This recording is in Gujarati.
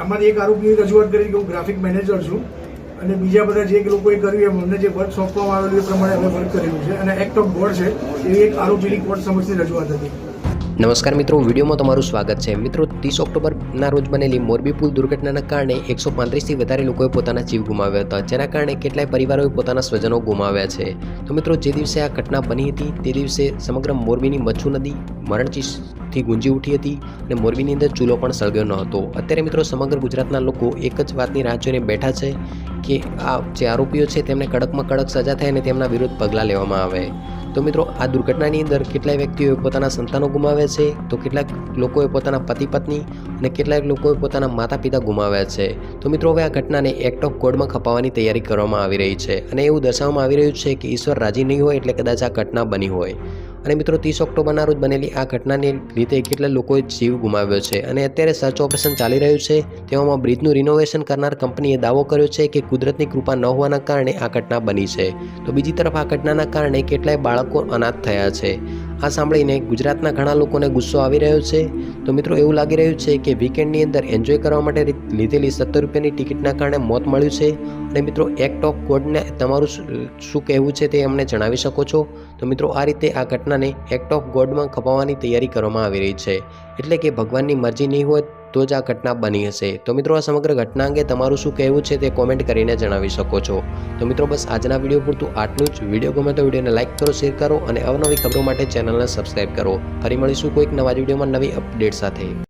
આમાંથી એક આરોપીની રજૂઆત કરી કે હું ગ્રાફિક મેનેજર છું અને બીજા બધા જે લોકોએ કર્યું એમ, અમને જે વર્ક સોંપવામાં આવેલું એ પ્રમાણે અમે વર્ક કરેલું છે. અને એક્ટ ઓફ ગોડ છે, એવી એક આરોપીની કોર્ટ સમક્ષની રજૂઆત હતી. નમસ્કાર મિત્રો, વિડીયોમાં તમારું સ્વાગત છે. મિત્રો, ત્રીસ ઓક્ટોબરના રોજ બનેલી મોરબી પુલ દુર્ઘટનાના કારણે એકસો પાંત્રીસથી વધારે લોકોએ પોતાના જીવ ગુમાવ્યા હતા, જેના કારણે કેટલાય પરિવારોએ પોતાના સ્વજનો ગુમાવ્યા છે. તો મિત્રો, જે દિવસે આ ઘટના બની હતી, તે દિવસે સમગ્ર મોરબીની મચ્છુ નદી મરણચીસથી ગુંજી ઉઠી હતી અને મોરબીની અંદર ચૂલો પણ સળગ્યો ન હતો. અત્યારે મિત્રો, સમગ્ર ગુજરાતના લોકો એક જ વાતની રાહ જોઈને બેઠા છે કે આ જે આરોપીઓ છે, તેમને કડકમાં કડક સજા થાય અને તેમના વિરુદ્ધ પગલાં લેવામાં આવે. તો મિત્રો, આ દુર્ઘટનાની અંદર કેટલાય વ્યક્તિઓએ પોતાના સંતાનો ગુમાવ્યા છે? તો કેટલાક લોકોએ પોતાના પતિ પત્ની અને કેટલાક લોકોએ પોતાના માતા પિતા ગુમાવ્યા છે. તો મિત્રો, હવે આ ઘટનાને એક્ટ ઓફ કોડમાં ખપાવવાની તૈયારી કરવામાં આવી રહી છે અને એવું દર્શાવવામાં આવી રહ્યું છે કે ઈશ્વર રાજી નહીં હોય એટલે કદાચ આ ઘટના બની હોય. અને મિત્રો, ત્રીસ ઓક્ટોબરના રોજ બનેલી આ ઘટનાને લીધે કેટલા લોકોએ જીવ ગુમાવ્યો છે અને અત્યારે સર્ચ ઓપરેશન ચાલી રહ્યું છે. તેવામાં બ્રિજનું રિનોવેશન કરનાર કંપનીએ દાવો કર્યો છે કે કુદરતની કૃપા ન હોવાના કારણે આ ઘટના બની છે. તો બીજી તરફ આ ઘટનાના કારણે કેટલાય બાળકો અનાથ થયા છે. આ સાંભળીને ગુજરાતના ઘણા લોકોને ગુસ્સો આવી રહ્યો છે. તો મિત્રો એવું લાગી રહ્યું છે કે વીકેન્ડની અંદર એન્જોય કરવા માટે લીધેલી સત્તર રૂપિયાની ટિકિટના કારણે મોત મળ્યું છે. અને મિત્રો એક્ટ ઓફ કોડને તમારું શું કહેવું છે તે અમને જણાવી શકો છો? તો મિત્રો આ રીતે આ ઘટનાને એક્ટ ઓફ ગોડમાં ખપાવવાની તૈયારી કરવામાં આવી રહી છે. એટલે કે ભગવાનની મરજી નહીં હોય તો જ આ ઘટના બની હશે. તો મિત્રો, આ સમગ્ર ઘટના અંગે તમારું શું કહેવું છે તે કોમેન્ટ કરીને જણાવી શકો છો. તો મિત્રો, બસ આજના વીડિયો પૂરતું આટલું જ. વીડિયો ગમે તો વિડીયોને લાઇક કરો શેર કરો અને અવનવી ખબરો માટે ચેનલને સબસ્ક્રાઇબ કરો. ફરી મળીશું કોઈક નવા વિડીયોમાં નવી અપડેટ સાથે.